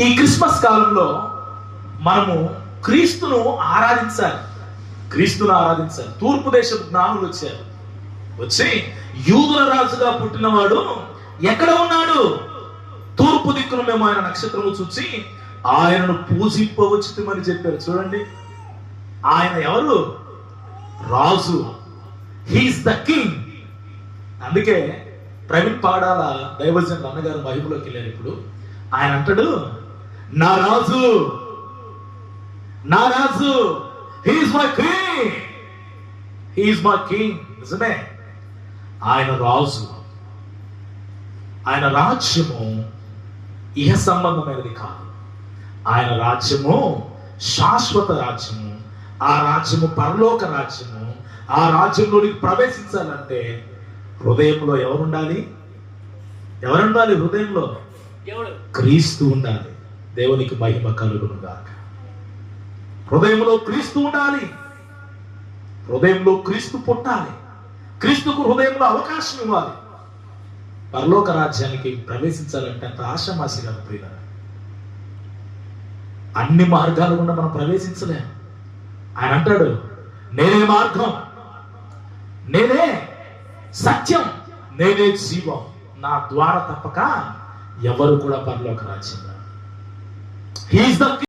ఈ క్రిస్మస్ కాలంలో మనము క్రీస్తును ఆరాధించాలి. క్రీస్తును ఆరాధించాలి. తూర్పు దేశం జ్ఞానులు వచ్చారు. వచ్చి యూదుల రాజుగా పుట్టినవాడు ఎక్కడ ఉన్నాడు? తూర్పు దిక్కును మేము ఆయన నక్షత్రము చూసి ఆయనను పూజింపవచ్చుమని చెప్పారు. చూడండి. ఆయన ఎవరు? రాజు. హీస్ ద కింగ్ అందుకే ప్రవీణ్ పాడాల దైవజన్ అన్నగారు మహిమలోకి వెళ్ళారు ఇప్పుడు. ఆయన అంటాడు నా రాజు నా రాజు he's my king he's my king నిజమే ఆయన రాజు ఆయన రాజ్యము ఇహ సంబంధమైనది కాదు. ఆయన రాజ్యము శాశ్వత రాజ్యము ఆ రాజ్యము పరలోక రాజ్యము ఆ రాజ్యంలోనికి ప్రవేశించాలంటే హృదయంలో ఎవరుండాలి? ఎవరుండాలి హృదయంలో? క్రీస్తు ఉండాలి. దేవునికి మహిమ కలుగునుగాక. హృదయంలో క్రీస్తు ఉండాలి. హృదయంలో క్రీస్తు పుట్టాలి. క్రీస్తుకు హృదయంలో అవకాశం ఇవ్వాలి. పరలోక రాజ్యానికి ప్రవేశించాలంటే అంత ఆశమాసిగా ప్రియ అన్ని మార్గాలు కూడా మనం ప్రవేశించలేం. ఆయన అంటాడు నేనే మార్గం. నేనే సత్యం. నేనే జీవం. నా ద్వారా తప్పక ఎవరు కూడా పరలోక రాజ్యం హీస్ ద